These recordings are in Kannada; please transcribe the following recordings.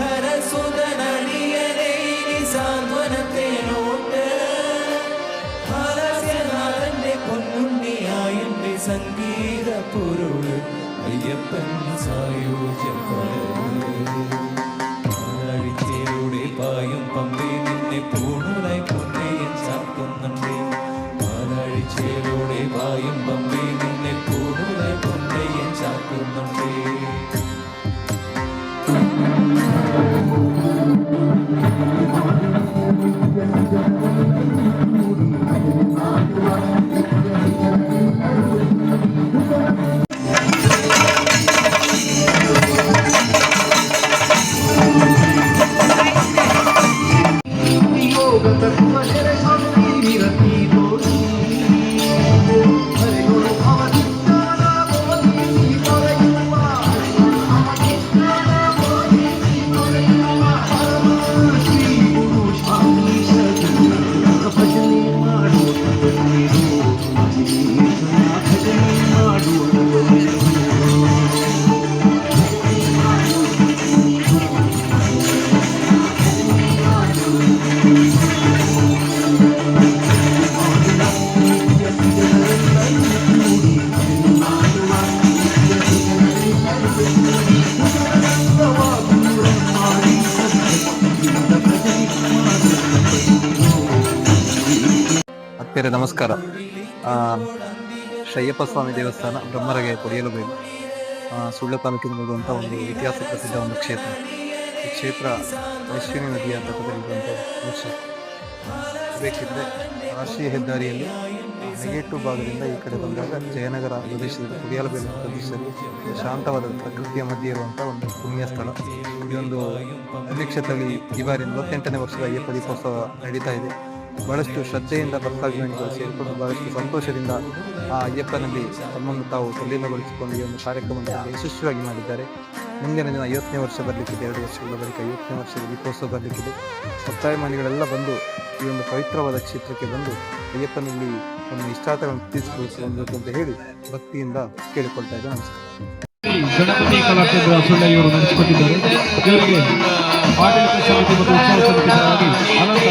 ஹர சுதனியதை சாந்தவனத்தேனோட்டு ഹാസ്യനാഥന്റെ പൊന്നുണ്ണിയായ സങ്കീത പൊരുൾ അയ്യപ്പൻ സായു ಹತ್ತಿರ ನಮಸ್ಕಾರ. ಶಯ್ಯಪ್ಪ ಸ್ವಾಮಿ ದೇವಸ್ಥಾನ ಬ್ರಹ್ಮರಗೆ ಕೊಡಿಯಲು ಬೇಕು ಸುಳ್ಳ ತಾಲೂಕಿನ ಬರುವಂಥ ಒಂದು ಇತಿಹಾಸ ಪ್ರಸಿದ್ಧ ಒಂದು ಕ್ಷೇತ್ರ. ಈ ಕ್ಷೇತ್ರ ಅಶ್ವಿನಿ ನದಿಯ ತಟದಲ್ಲಿರುವಂಥ ಅಂಶ. ಬೇಕಿದ್ದರೆ ರಾಷ್ಟ್ರೀಯ ಹೆದ್ದಾರಿಯಲ್ಲಿ ಹೈಗೆಟ್ಟು ಭಾಗದಿಂದ ಈ ಕಡೆ ಬಂದಾಗ ಜಯನಗರ ಪ್ರದೇಶದಲ್ಲಿ ಕುಡಿಯಲಬೇಲು ಪ್ರದೇಶದಲ್ಲಿ ಶಾಂತವಾದ ಪ್ರಕೃತಿಯ ಮಧ್ಯೆ ಇರುವಂಥ ಒಂದು ಪುಣ್ಯ ಸ್ಥಳ. ಇದೊಂದು ಕ್ಷೇತ್ರದಲ್ಲಿ ಈ ಬಾರಿ ನಲವತ್ತೆಂಟನೇ ವರ್ಷದ ಅಯ್ಯಪ್ಪ ದೀಪೋತ್ಸವ ನಡೀತಾ ಇದೆ. ಬಹಳಷ್ಟು ಶ್ರದ್ಧೆಯಿಂದ ಭಕ್ತಾಭಿಮಾನಿಗಳು ಸೇರಿಕೊಂಡು ಬಹಳಷ್ಟು ಸಂತೋಷದಿಂದ ಆ ಅಯ್ಯಪ್ಪನಲ್ಲಿ ತಮ್ಮನ್ನು ತಾವು ತಲ್ಲೀನಗೊಳಿಸಿಕೊಂಡು ಈ ಒಂದು ಕಾರ್ಯಕ್ರಮವನ್ನು ಯಶಸ್ವಿಯಾಗಿ ಮಾಡಿದ್ದಾರೆ. ಮುಂದಿನ ದಿನ ಐವತ್ತನೇ ವರ್ಷ ಬರಲಿಕ್ಕಿದೆ. ಎರಡು ವರ್ಷಗಳ ಬಳಿಕ ಐವತ್ತನೇ ವರ್ಷದ ದೀಪೋತ್ಸವ ಬರಲಿಕ್ಕಿದೆ. ಭಕ್ತಾಭಿಮಾನಿಗಳೆಲ್ಲ ಬಂದು ಈ ಒಂದು ಪವಿತ್ರವಾದ ಕ್ಷೇತ್ರಕ್ಕೆ ಬಂದು ಅಯ್ಯಪ್ಪನಲ್ಲಿ ತಮ್ಮ ಇಷ್ಟಾರ್ಥಗಳನ್ನು ತೀರಿಸಿಕೊಳ್ಳಬೇಕು ಅಂತ ಹೇಳಿ ಭಕ್ತಿಯಿಂದ ಕೇಳಿಕೊಳ್ತಾ ಇದ್ದೆ ನಮಸ್ಕಾರ ಗಣಪತಿ ಕಲಾಕೇಂದ್ರ ಸುಳ್ಳ ಇವರು ನಡೆಸಿಕೊಟ್ಟಿದ್ದಾರೆ. ಇವರಿಗೆ ಆಡಳಿತ ಸಮಿತಿ ಮತ್ತು ಉತ್ಸವ ಸಮಿತಿ ಅನಂತ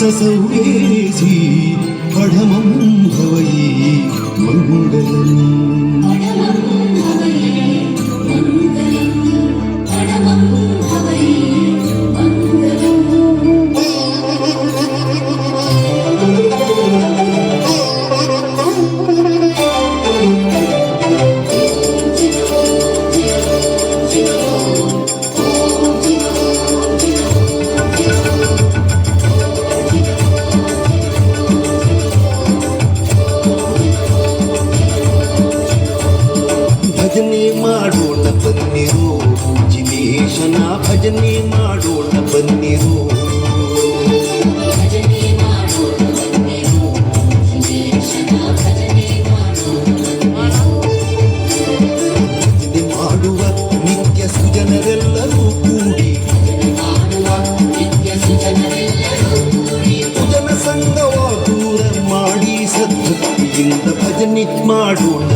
मङ्गलाणञ्च सौरेसि पढमं भवै मङ्गलम् ಜಿನೇಶನ ಭಜನೆ ಮಾಡೋಣ ಬನ್ನಿರು. ಮಾಡುವ ನಿತ್ಯ ಸುಜನರೆಲ್ಲರೂ ಕೂಡಿ. ಭಜನ ಸಂಘವ ದೂರ ಮಾಡಿ ಸದ್ಭಕ್ತಿಯಿಂದ ಭಜನೆ ಮಾಡೋಣ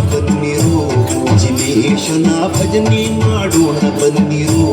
ಜಿನೇಶನ ಭಜನೆ ಮಾಡೋಣ ಬನ್ನಿರು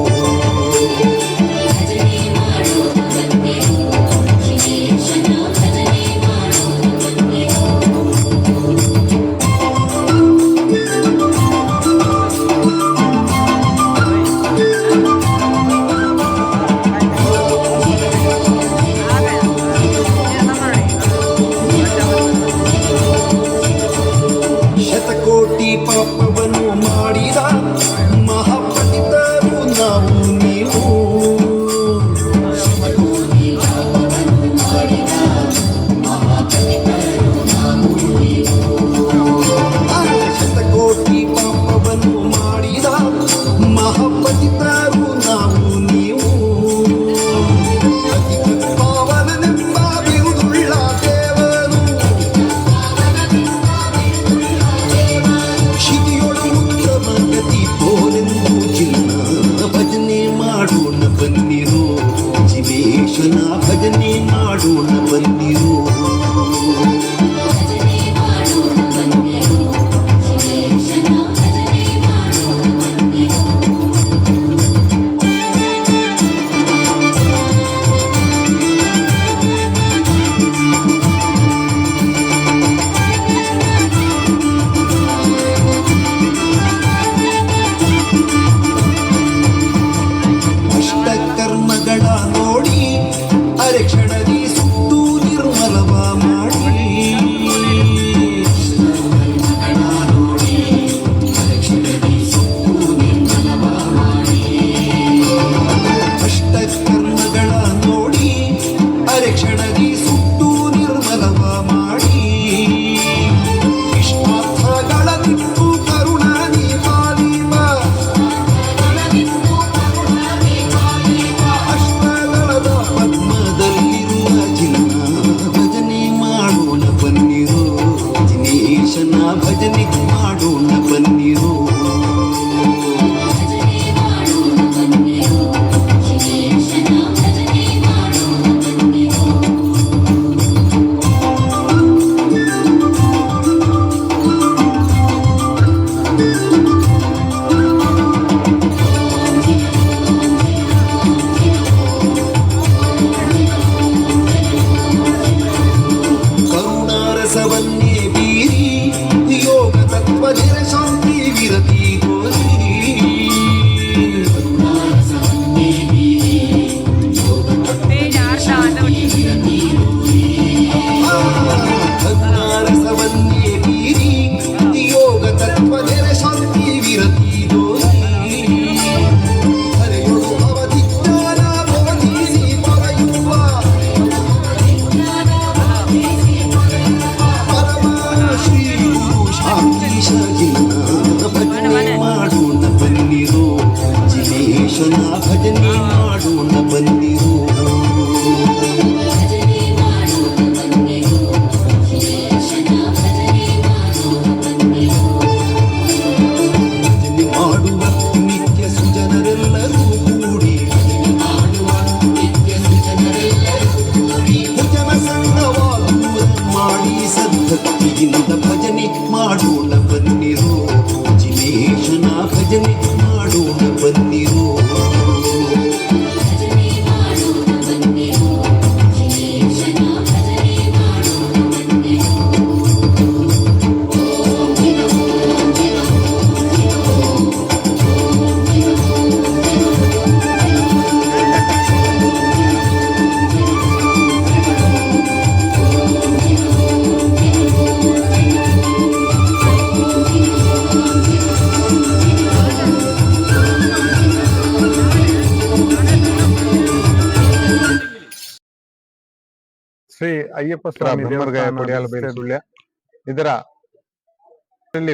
ಶ್ರೀ ಅಯ್ಯಪ್ಪ ಸ್ವಾಮಿ ಸುಳ್ಯ ಇದರ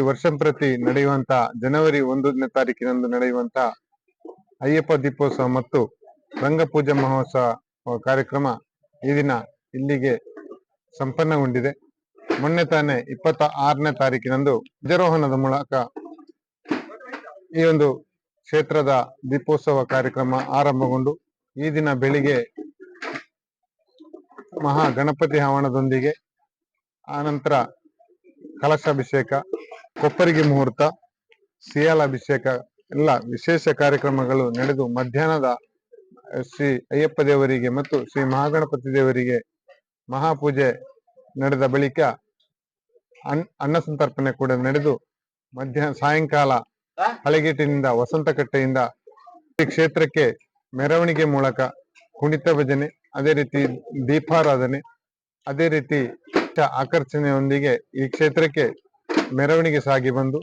ವರ್ಷಂ ಪ್ರತಿ ನಡೆಯುವಂತ ಜನವರಿ ಒಂದನೇ ತಾರೀಕಿನಂದು ನಡೆಯುವಂತ ಅಯ್ಯಪ್ಪ ದೀಪೋತ್ಸವ ಮತ್ತು ರಂಗಪೂಜೆ ಮಹೋತ್ಸವ ಕಾರ್ಯಕ್ರಮ ಈ ದಿನ ಇಲ್ಲಿಗೆ ಸಂಪನ್ನಗೊಂಡಿದೆ. ಮೊನ್ನೆ ತಾನೇ ಇಪ್ಪತ್ತ ಆರನೇ ತಾರೀಕಿನಂದು ಧ್ವಜಾರೋಹಣದ ಮೂಲಕ ಈ ಒಂದು ಕ್ಷೇತ್ರದ ದೀಪೋತ್ಸವ ಕಾರ್ಯಕ್ರಮ ಆರಂಭಗೊಂಡು ಈ ದಿನ ಬೆಳಿಗ್ಗೆ ಮಹಾ ಗಣಪತಿ ಹವನದೊಂದಿಗೆ ಆನಂತರ ಕಲಶಾಭಿಷೇಕ, ಕೊಪ್ಪರಿಗೆ ಮುಹೂರ್ತ ಸಿಯಾಲ ಅಭಿಷೇಕ ಎಲ್ಲ ವಿಶೇಷ ಕಾರ್ಯಕ್ರಮಗಳು ನಡೆದು ಮಧ್ಯಾಹ್ನದ ಶ್ರೀ ಅಯ್ಯಪ್ಪ ದೇವರಿಗೆ ಮತ್ತು ಶ್ರೀ ಮಹಾಗಣಪತಿ ದೇವರಿಗೆ ಮಹಾಪೂಜೆ ನಡೆದ ಬಳಿಕ ಅನ್, ಅನ್ನ ಸಂತರ್ಪಣೆ ಕೂಡ ನಡೆದು ಮಧ್ಯಾಹ್ನ ಸಾಯಂಕಾಲ ಹಳೆಗೇಟಿನಿಂದ ವಸಂತಕಟ್ಟೆಯಿಂದ ಕ್ಷೇತ್ರಕ್ಕೆ ಮೆರವಣಿಗೆ ಮೂಲಕ ಕುಣಿತ ಭಜನೆ ಅದೇ ರೀತಿ ದೀಪಾರಾಧನೆ, ಅದೇ ರೀತಿ ಆಕರ್ಷಣೆಯೊಂದಿಗೆ ಈ ಕ್ಷೇತ್ರಕ್ಕೆ ಮೆರವಣಿಗೆ ಸಾಗಿ ಬಂದು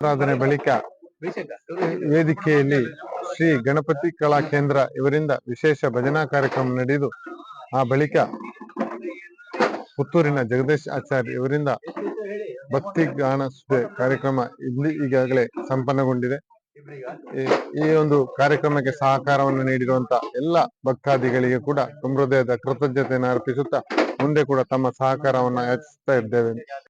ಆರಾಧನೆ ಬಳಿಕ ವೇದಿಕೆಯಲ್ಲಿ ಶ್ರೀ ಗಣಪತಿ ಕಲಾ ಕೇಂದ್ರ ಇವರಿಂದ ವಿಶೇಷ ಭಜನಾ ಕಾರ್ಯಕ್ರಮ ನಡೆದು, ಆ ಬಳಿಕ ಪುತ್ತೂರಿನ ಜಗದೀಶ್ ಆಚಾರ್ಯ ಇವರಿಂದ ಭಕ್ತಿ ಗಾನ ಕಾರ್ಯಕ್ರಮ ಇಲ್ಲಿ ಈಗಾಗಲೇ ಸಂಪನ್ನಗೊಂಡಿದೆ. ಈ- ಒಂದು ಕಾರ್ಯಕ್ರಮಕ್ಕೆ ಸಹಕಾರವನ್ನು ನೀಡಿರುವಂತ ಎಲ್ಲ ಭಕ್ತಾದಿಗಳಿಗೆ ಕೂಡ ಹೃದಯದ ಕೃತಜ್ಞತೆಯನ್ನು ಅರ್ಪಿಸುತ್ತಾ ಮುಂದೆ ಕೂಡ ತಮ್ಮ ಸಹಕಾರವನ್ನು ಯಾಚಿಸ್ತಾ ಇದ್ದೇವೆ.